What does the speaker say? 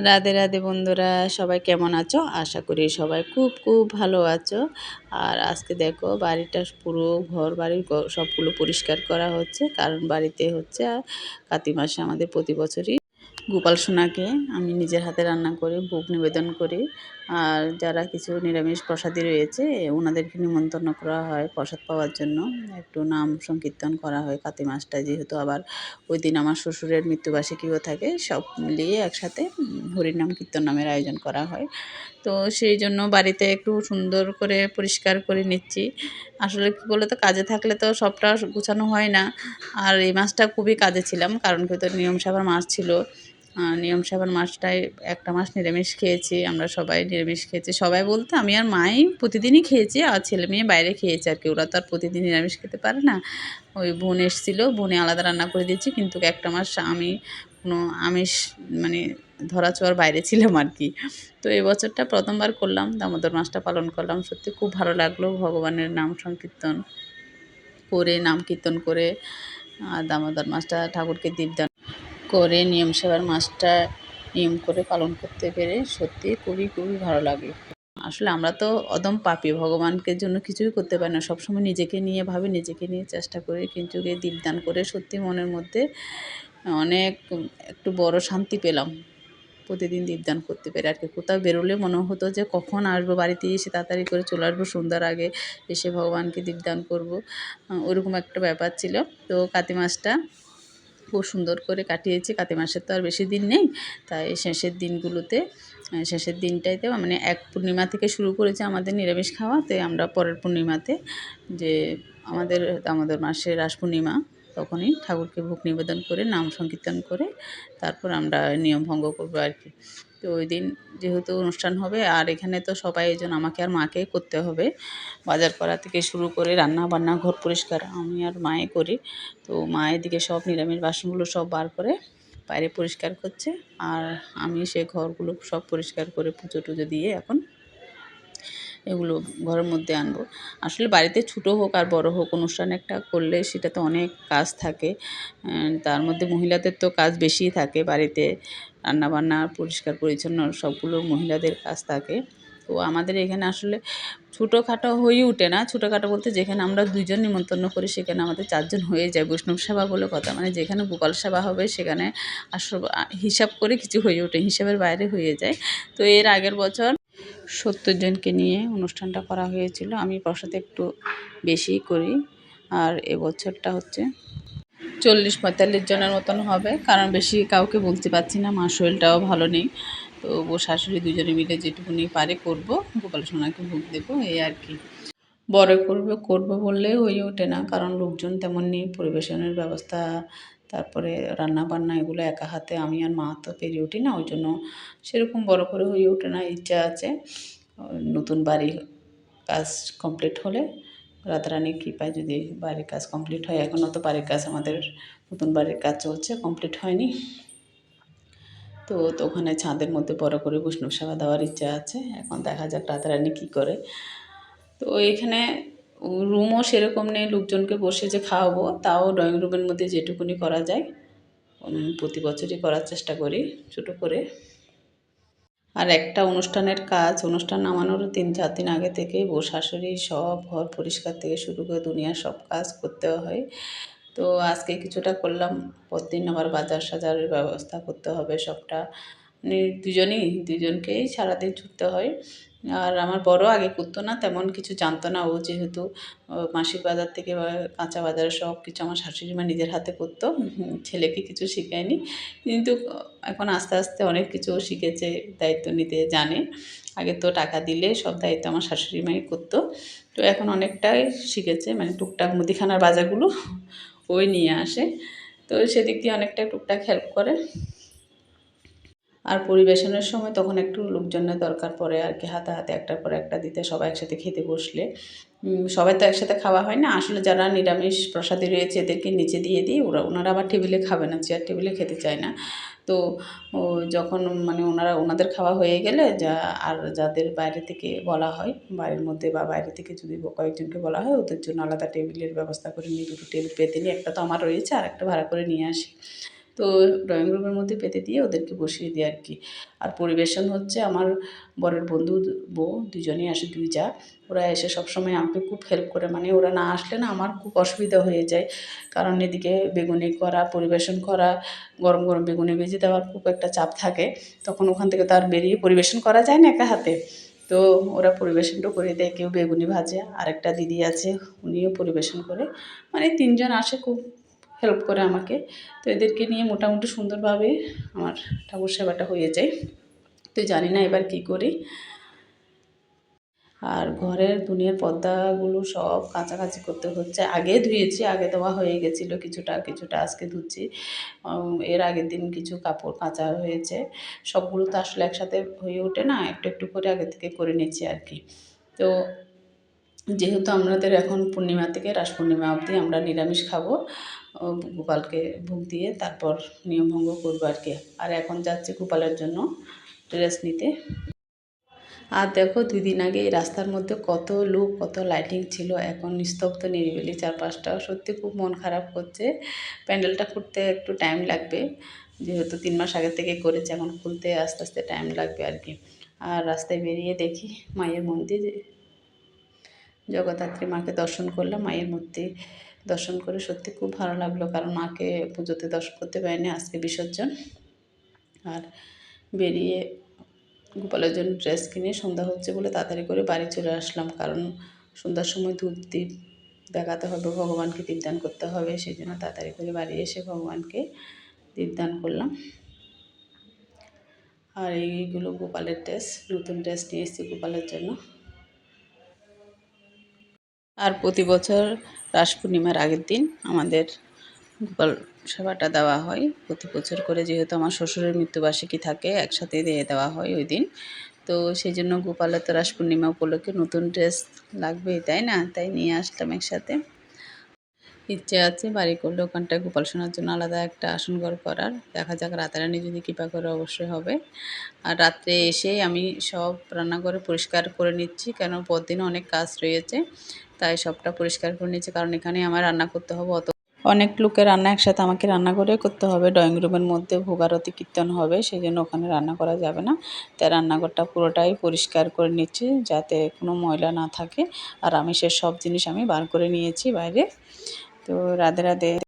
রাধে রাধে বন্ধুরা, সবাই কেমন আছো? আশা করি সবাই খুব খুব ভালো আছো। আর আজকে দেখো, বাড়িটা পুরো ঘর বাড়ির সবগুলো পরিষ্কার করা হচ্ছে। কারণ বাড়িতে হচ্ছে কাতি মাসে আমাদের প্রতি বছরই গোপাল সোনাকে আমি নিজের হাতে রান্না করে, ভোগ নিবেদন করি। আর যারা কিছু নিরামিষ প্রসাদী রয়েছে, ওনাদেরকে নিমন্ত্রণ করা হয় প্রসাদ পাওয়ার জন্য। একটু নাম সংকীর্তন করা হয় কাতি মাসটায় যেহেতু আবার ওই দিন আমার শ্বশুরের মৃত্যুবার্ষিকীও থাকে, সব মিলিয়ে একসাথে হরিনাম কীর্তন নামের আয়োজন করা হয়। তো সেই জন্য বাড়িতে একটু সুন্দর করে পরিষ্কার করে নিচ্ছি। আসলে কী বলে তো কাজে থাকলে তো সবটা গুছানো হয় না। আর এই মাসটা খুবই কাজে ছিলাম, কারণ কি তো নিয়ম সাভার মাস ছিল। নিয়ম সাভার মাসটায় একটা মাস নিরামিষ খেয়েছি, আমরা সবাই নিরামিষ খেয়েছি। সবাই বলতে, আমি আর মাই প্রতিদিনই খেয়েছি, আর ছেলে মেয়ে বাইরে খেয়েছে আর কি। ওরা তো আর প্রতিদিন নিরামিষ খেতে পারে না। ওই বোন এসেছিল, বোনে আলাদা রান্না করে দিয়েছি, কিন্তু একটা মাস আমি কোনো আমিষ মানে ধরা ছোঁয়ার বাইরে ছিলাম আর কি। তো এই বছরটা প্রথমবার করলাম, দামোদর মাসটা পালন করলাম। সত্যি খুব ভালো লাগল, ভগবানের নাম সংকীর্তন করে, নাম কীর্তন করে, আর দামোদর মাসটা ঠাকুরকে দীপদান করে নিয়ম সেবার মাসটা নিয়ম করে পালন করতে পেরে সত্যি খুবই খুবই ভালো লাগল আসলে আমরা তো অদম পাপি, ভগবানকে জন্য কিছুই করতে পারি না। সবসময় নিজেকে নিয়ে ভাবি, নিজেকে নিয়ে চেষ্টা করি, কিন্তু গিয়ে দীপদান করে সত্যি মনের মধ্যে অনেক একটু বড় শান্তি পেলাম। প্রতিদিন দীপদান করতে পেরে আর কি। কোথাও বেরোলে মনে হতো যে কখন আসব, বাড়িতে এসে তাড়াতাড়ি করে চলে আসব, সন্ধ্যার আগে এসে ভগবানকে দীপদান করব। ওরকম একটা ব্যাপার ছিল। তো কাতি মাসটা খুব সুন্দর করে কাটিয়েছি। কাতি মাসের তো আর বেশি দিন নেই। তাই শেষের দিনগুলোতে শেষের দিনটাইতে মানে এক পূর্ণিমা থেকে শুরু করেছে আমাদের নিরামিষ খাওয়াতে আমরা পরের পূর্ণিমাতে যে আমাদের আমাদের মাসে রাস পূর্ণিমা তখনই ঠাকুরকে ভোগ নিবেদন করে, নাম সংকীর্তন করে তারপর আমরা নিয়ম ভঙ্গ করব আর কি। তো ওই দিন যেহেতু অনুষ্ঠান হবে, আর এখানে তো সবাই এই জন্য আমাকে আর মাকেই করতে হবে। বাজার করা থেকে শুরু করে রান্না বান্না, ঘর পরিষ্কার আমি আর মায়ে করি। তো মা এদিকে সব নিরামিষ বাসনগুলো সব বার করে বাইরে পরিষ্কার করছে। আর আমি সে ঘরগুলো সব পরিষ্কার করে পুজো টুজো দিয়ে এখন এগুলো ঘরের মধ্যে আনব। আসলে বাড়িতে ছোটো হোক আর বড় হোক, অনুষ্ঠান একটা করলে সেটাতে অনেক কাজ থাকে। তার মধ্যে মহিলাদের তো কাজ বেশিই থাকে বাড়িতে। রান্নাবান্না, পরিষ্কার, পরিচ্ছন্ন সবগুলো মহিলাদের কাজ থাকে। তো আমাদের এখানে আসলে ছোটোখাটো হয়ে ওঠে না। ছোটোখাটো বলতে যেখানে আমরা দুইজন নিমন্ত্রণ করি, সেখানে আমাদের চারজন হয়ে যায়। বৈষ্ণব সেবা বলে কথা। মানে যেখানে গোপাল সেবা হবে, সেখানে আসল হিসাব করে কিছু হয়ে ওঠে। হিসাবের বাইরে হয়ে যায়। তো এর আগের বছর সত্তর জনকে নিয়ে অনুষ্ঠানটা করা হয়েছিল। আমি প্রসাদ একটু বেশিই করি। আর এবছরটা হচ্ছে চল্লিশ পঁয়তাল্লিশ জনের মতন হবে। কারণ বেশি কাউকে বলতে পারছি না, মা শরীরটাও ভালো নেই। তো ও শাশুড়ি দুজনে মিলে যেটুকুনি পারে করব। গোপাল সোনাকে ভোগ দেবো, এই আর কি। বড় করবে, করব বললে হয়ে ওঠে না। কারণ লোকজন তেমন নেই, পরিবেশনের ব্যবস্থা তারপরে রান্না বান্না এগুলো একা হাতে আমি আর মা তো পেরিয়ে উঠি না, ওই জন্য সেরকম বড় করে হয়ে ওঠে না, ইচ্ছা আছে। নতুন বাড়ি কাজ কমপ্লিট হলে রাধারানীর কৃপায় যদি বাড়ির কাজ কমপ্লিট হয়, এখনও তো বাড়ির কাজ আমাদের, নতুন বাড়ির কাজ চলছে কমপ্লিট হয়নি। তো তো ওখানে ছাদের মধ্যে বড় করে বৈষ্ণব সেবা দেওয়ার ইচ্ছা আছে, এখন দেখা যাক রাধারানী কী করে। তো এখানে রুমও সেরকম নেই, লোকজনকে বসে যে খাওয়াবো, তাও ড্রয়িং রুমের মধ্যে যেটুকুনি করা যায় প্রতি বছরই করার চেষ্টা করি, ছোটো করে। আর একটা অনুষ্ঠানের কাজ, অনুষ্ঠান নামানোর তিন, চার দিন আগে থেকে বউ শাশুড়ি সব ঘর পরিষ্কার থেকে শুরু করে দুনিয়ার সব কাজ করতে হয়। তো আজকে কিছুটা করলাম প্রতিদিন আবার বাজার সাজারের ব্যবস্থা করতে হবে সবটা। মানে দুজনেই, দুজনকেই সারাদিন ছুটতে হয়। আর আমার বড় আগে করতো না, তেমন কিছু জানতো না ও যেহেতু মাসির বাজার থেকে বা কাঁচা বাজারে সব কিছু আমার শাশুড়ি মা নিজের হাতে করতো ছেলেকে কিছু শেখায়নি। কিন্তু এখন আস্তে আস্তে অনেক কিছু শিখেছে, দায়িত্ব নিতে জানে। আগে তো টাকা দিলে সব দায়িত্ব আমার শাশুড়ি মাই করতো। তো এখন অনেকটাই শিখেছে মানে টুকটাক মুদিখানার বাজারগুলো ওই নিয়ে আসে। তো সেদিক দিয়ে অনেকটা টুকটাক হেল্প করে। আর পরিবেশনের সময় তখন একটু লোকজনের দরকার পড়ে আর কি, হাতে হাতে একটার পর একটা দিতে, সবাই একসাথে খেতে বসলে। সবাই তো একসাথে খাওয়া হয় না। আসলে যারা নিরামিষ প্রসাদী রয়েছে এদেরকে নিচে দিয়ে দিই। ওরা, ওনারা আবার টেবিলে খাবে না, চেয়ার টেবিলে খেতে চায় না। তো যখন মানে ওনারা, ওনাদের খাওয়া হয়ে গেলে যা, আর যাদের বাইরে থেকে বলা হয়, বাড়ির মধ্যে বা বাইরে থেকে যদি কয়েকজনকে বলা হয়, ওদের জন্য আলাদা টেবিলের ব্যবস্থা করে নিই। দুটো টেবিল পেতে নিই, একটা তো আমার রয়েছে আর একটা ভাড়া করে নিয়ে আসি। তো ড্রয়িং রুমের মধ্যে পেতে দিয়ে ওদেরকে বসিয়ে দিই আর কি। আর পরিবেশন হচ্ছে আমার বরের বন্ধু বউ দুজনেই আসে, দুই যা। ওরা এসে সবসময় আমাকে খুব হেল্প করে। মানে ওরা না আসলে না আমার খুব অসুবিধা হয়ে যায়। কারণ এদিকে বেগুনি করা, পরিবেশন করা, গরম গরম বেগুনি ভেজে দেওয়ার খুব একটা চাপ থাকে। তখন ওখান থেকে তো আর বেরিয়ে পরিবেশন করা যায় না একা হাতে। তো ওরা পরিবেশনটা করে দেয়। কেউ বেগুনি ভাজে, আরেকটা দিদি আছে, উনিও পরিবেশন করে। মানে তিনজন আসে খুব হেল্প করে আমাকে। তো এদেরকে নিয়ে মোটামুটি সুন্দরভাবে আমার ঠাকুর সেবাটা হয়ে যায়। তো জানি না এবার কি করি। আর ঘরের দুনিয়ার পর্দাগুলো সব কাছাকাছি করতে হচ্ছে। আগে ধুয়েছি, আগে দেওয়া হয়ে গেছিল কিছুটা কিছুটা আজকে ধুচ্ছি। এর আগের দিন কিছু কাপড় কাঁচা হয়েছে। সবগুলো তো আসলে একসাথে হয়ে ওঠে না, একটু একটু করে আগে থেকে করে নিচ্ছি আর কি। তো যেহেতু আমাদের এখন পূর্ণিমা থেকে রাস পূর্ণিমা অবধি আমরা নিরামিষ খাব গোপালকে ভোগ দিয়ে তারপর নিয়মভঙ্গ করব আর কি। আর এখন যাচ্ছি গোপালের জন্য ড্রেস নিতে। আর দেখো দুই দিন আগে এই রাস্তার মধ্যে কত লোক, কত লাইটিং ছিল, এখন নিস্তব্ধ নিরিবিলি চারপাশটা সত্যি খুব মন খারাপ করছে। প্যান্ডেলটা খুলতে একটু টাইম লাগবে, যেহেতু তিন মাস আগে থেকে করেছে, এখন খুলতে আস্তে আস্তে টাইম লাগবে আর কি। আর রাস্তায় বেরিয়ে দেখি মায়ের মন্দির, জগদ্ধাত্রী মাকে দর্শন করলাম, মায়ের মূর্তি। দর্শন করে সত্যি খুব ভালো লাগল, কারণ মাকে পুজোতে দর্শন করতে পারিনি, আজকে বিসর্জন। আর বেরিয়ে গোপালের জন্য ড্রেস কিনে সন্ধ্যা হচ্ছে বলে তাড়াতাড়ি করে বাড়ি চলে আসলাম, কারণ সন্ধ্যার সময় ধূপ দ্বীপ দেখাতে হবে, ভগবানকে দীপদান করতে হবে, সেই জন্য তাড়াতাড়ি করে বাড়ি এসে ভগবানকে দীপদান করলাম। আর এইগুলো গোপালের ড্রেস নতুন ড্রেস নিয়ে এসেছি গোপালের জন্য। আর প্রতি বছর রাস পূর্ণিমার আগের দিন আমাদের গোপাল সেবাটা দেওয়া হয়। প্রতি বছর করে যেহেতু আমার শ্বশুরের মৃত্যুবার্ষিকী থাকে, একসাথে দিয়ে দেওয়া হয় ওই দিন। তো সেই জন্য গোপালের তো রাস পূর্ণিমা উপলক্ষে নতুন ড্রেস লাগবেই, তাই না? তাই নিয়ে আসলাম একসাথে। ইচ্ছে আছে বাড়ি করলে ওখানটায় গোপাল শোনার জন্য আলাদা একটা আসন ঘর করার। দেখা যাক, রাতারানি যদি কৃপা করে অবশ্যই হবে। আর রাত্রে এসে আমি সব রান্নাঘরে পরিষ্কার করে নিচ্ছি, কেন পরদিনে অনেক কাজ রয়েছে। তাই সবটা পরিষ্কার করে নিয়েছি। কারণ এখানে আমার রান্না করতে হবে। অত অনেক লোকের রান্না একসাথে আমাকে রান্না করে করতে হবে। ড্রয়িং রুমের মধ্যে ভোগারতি কীর্তন হবে, সেই জন্য ওখানে রান্না করা যাবে না। তাই রান্নাঘরটা পুরোটাই পরিষ্কার করে নিচ্ছি, যাতে কোনো ময়লা না থাকে। আর আমি সে সব জিনিস আমি বার করে নিয়েছি বাইরে। তো রাধে রাধে।